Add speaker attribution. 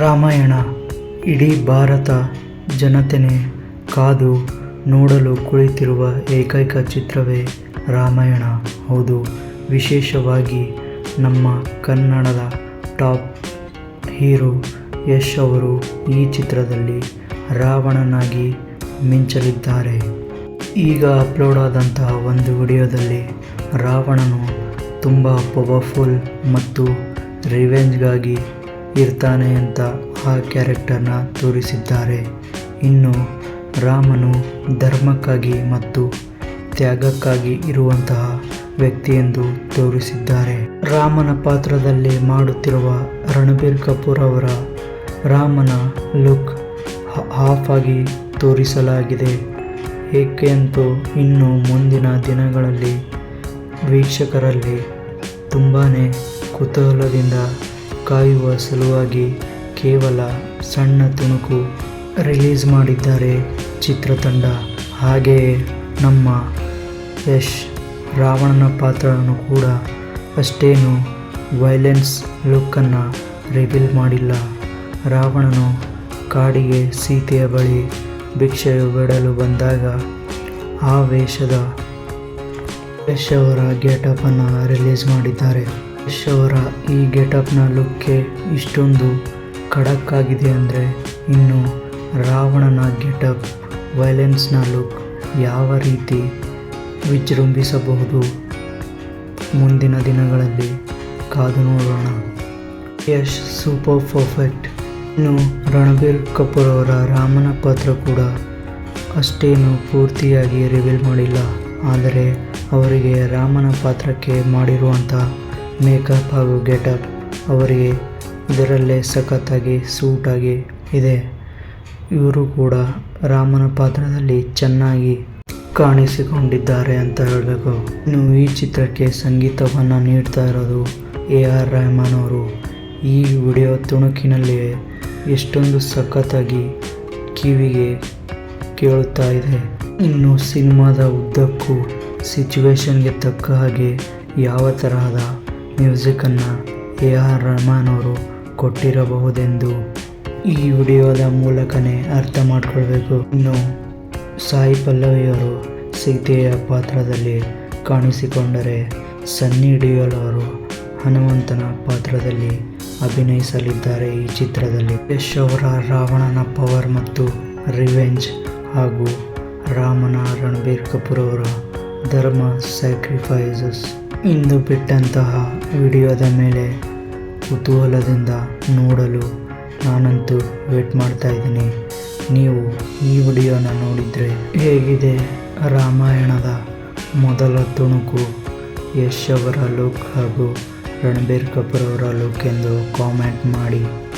Speaker 1: ರಾಮಾಯಣ, ಇಡೀ ಭಾರತ ಜನತೆನೇ ಕಾದು ನೋಡಲು ಕುಳಿತಿರುವ ಏಕೈಕ ಚಿತ್ರವೇ ರಾಮಾಯಣ. ಹೌದು, ವಿಶೇಷವಾಗಿ ನಮ್ಮ ಕನ್ನಡದ ಟಾಪ್ ಹೀರೋ ಯಶ್ ಅವರು ಈ ಚಿತ್ರದಲ್ಲಿ ರಾವಣನಾಗಿ ಮಿಂಚಲಿದ್ದಾರೆ. ಈಗ ಅಪ್ಲೋಡ್ ಆದಂತಹ ಒಂದು ವಿಡಿಯೋದಲ್ಲಿ ರಾವಣನು ತುಂಬ ಪವರ್ಫುಲ್ ಮತ್ತು ರಿವೆಂಜ್ಗಾಗಿ ಇರ್ತಾನೆ ಅಂತ ಆ ಕ್ಯಾರೆಕ್ಟರ್ನ ತೋರಿಸಿದ್ದಾರೆ. ಇನ್ನು ರಾಮನು ಧರ್ಮಕ್ಕಾಗಿ ಮತ್ತು ತ್ಯಾಗಕ್ಕಾಗಿ ಇರುವಂತಹ ವ್ಯಕ್ತಿ ಎಂದು ತೋರಿಸಿದ್ದಾರೆ. ರಾಮನ ಪಾತ್ರದಲ್ಲಿ ಮಾಡುತ್ತಿರುವ ರಣಬೀರ್ ಕಪೂರ್ ಅವರ ರಾಮನ ಲುಕ್ ಹಾಫ್ ಆಗಿ ತೋರಿಸಲಾಗಿದೆ. ಏಕೆ ಅಂತೂ ಇನ್ನು ಮುಂದಿನ ದಿನಗಳಲ್ಲಿ ವೀಕ್ಷಕರಲ್ಲಿ ತುಂಬಾ ಕುತೂಹಲದಿಂದ ಕಾಯುವ ಸಲುವಾಗಿ ಕೇವಲ ಸಣ್ಣ ತುಣುಕು ರಿಲೀಸ್ ಮಾಡಿದ್ದಾರೆ ಚಿತ್ರತಂಡ. ಹಾಗೆಯೇ ನಮ್ಮ ಯಶ್ ರಾವಣನ ಪಾತ್ರವನ್ನು ಕೂಡ ಅಷ್ಟೇನು ವೈಲೆನ್ಸ್ ಲುಕ್ಕನ್ನು ರಿವೀಲ್ ಮಾಡಿಲ್ಲ. ರಾವಣನು ಕಾಡಿಗೆ ಸೀತೆಯ ಬಳಿ ಭಿಕ್ಷೆ ಬಿಡಲು ಬಂದಾಗ ಆ ವೇಷದ ಯಶ್ ಅವರ ಗೆಟಪನ್ನು ರಿಲೀಸ್ ಮಾಡಿದ್ದಾರೆ. ಯಶ್ ಅವರ ಈ ಗೆಟಪ್ನ ಲುಕ್ಕೆ ಇಷ್ಟೊಂದು ಖಡಕ್ ಆಗಿದೆ ಅಂದರೆ ಇನ್ನು ರಾವಣನ ಗೆಟಪ್ ವೈಲೆನ್ಸ್ನ ಲುಕ್ ಯಾವ ರೀತಿ ವಿಜೃಂಭಿಸಬಹುದು? ಮುಂದಿನ ದಿನಗಳಲ್ಲಿ ಕಾದು ನೋಡೋಣ. Yash super perfect. ಇನ್ನು ರಣಬೀರ್ ಕಪೂರ್ ಅವರ ರಾಮನ ಪಾತ್ರ ಕೂಡ ಅಷ್ಟೇನು ಪೂರ್ತಿಯಾಗಿ ರಿವೀಲ್ ಮಾಡಿಲ್ಲ. ಆದರೆ ಅವರಿಗೆ ರಾಮನ ಪಾತ್ರಕ್ಕೆ ಮಾಡಿರುವಂಥ ಮೇಕಪ್ ಹಾಗೂ ಗೆಟಪ್ ಅವರಿಗೆ ಇದರಲ್ಲೇ ಸಖತ್ತಾಗಿ ಸೂಟಾಗಿ ಇದೆ. ಇವರು ಕೂಡ ರಾಮನ ಪಾತ್ರದಲ್ಲಿ ಚೆನ್ನಾಗಿ ಕಾಣಿಸಿಕೊಂಡಿದ್ದಾರೆ ಅಂತ ಹೇಳಬೇಕು. ಇನ್ನು ಈ ಚಿತ್ರಕ್ಕೆ ಸಂಗೀತವನ್ನು ನೀಡ್ತಾ ಇರೋದು ಎ ಆರ್ ರೆಹಮಾನ್ ಅವರು. ಈ ವಿಡಿಯೋ ತುಣುಕಿನಲ್ಲಿ ಎಷ್ಟೊಂದು ಸಖತ್ತಾಗಿ ಕಿವಿಗೆ ಕೇಳುತ್ತಾ ಇದೆ. ಇನ್ನು ಸಿನಿಮಾದ ಉದ್ದಕ್ಕೂ ಸಿಚುವೇಶನ್ಗೆ ತಕ್ಕ ಹಾಗೆ ಯಾವ ತರಹದ ಮ್ಯೂಸಿಕನ್ನು ಎ ಆರ್ ರಹಮಾನ್ ಅವರು ಕೊಟ್ಟಿರಬಹುದೆಂದು ಈ ವಿಡಿಯೋದ ಮೂಲಕನೇ ಅರ್ಥ ಮಾಡ್ಕೊಳ್ಬೇಕು. ಇನ್ನು ಸಾಯಿ ಪಲ್ಲವಿಯವರು ಸೀತೆಯ ಪಾತ್ರದಲ್ಲಿ ಕಾಣಿಸಿಕೊಂಡರೆ ಸನ್ನಿ ಡಿಯೋಲ್ ಅವರು ಹನುಮಂತನ ಪಾತ್ರದಲ್ಲಿ ಅಭಿನಯಿಸಲಿದ್ದಾರೆ ಈ ಚಿತ್ರದಲ್ಲಿ. ಯಶ್ ಅವರ ರಾವಣನ ಪವರ್ ಮತ್ತು ರಿವೆಂಜ್ ಹಾಗೂ ರಾಮನ ರಣಬೀರ್ ಕಪೂರ್ ಅವರ ಧರ್ಮ ಸ್ಯಾಕ್ರಿಫೈಸಸ್ ಇಂದು ಬಿಟ್ಟಂತಹ ವಿಡಿಯೋದ ಮೇಲೆ ಕುತೂಹಲದಿಂದ ನೋಡಲು ನಾನಂತೂ ವೇಟ್ ಮಾಡ್ತಾ ಇದ್ದೀನಿ. ನೀವು ಈ ವಿಡಿಯೋನ ನೋಡಿದರೆ ಹೇಗಿದೆ ರಾಮಾಯಣದ ಮೊದಲ ತುಣುಕು? ಯಶ್ ಅವರ ಲುಕ್ ಹಾಗೂ ರಣಬೀರ್ ಕಪೂರ್ ಅವರ ಲುಕ್ ಎಂದು ಕಾಮೆಂಟ್ ಮಾಡಿ.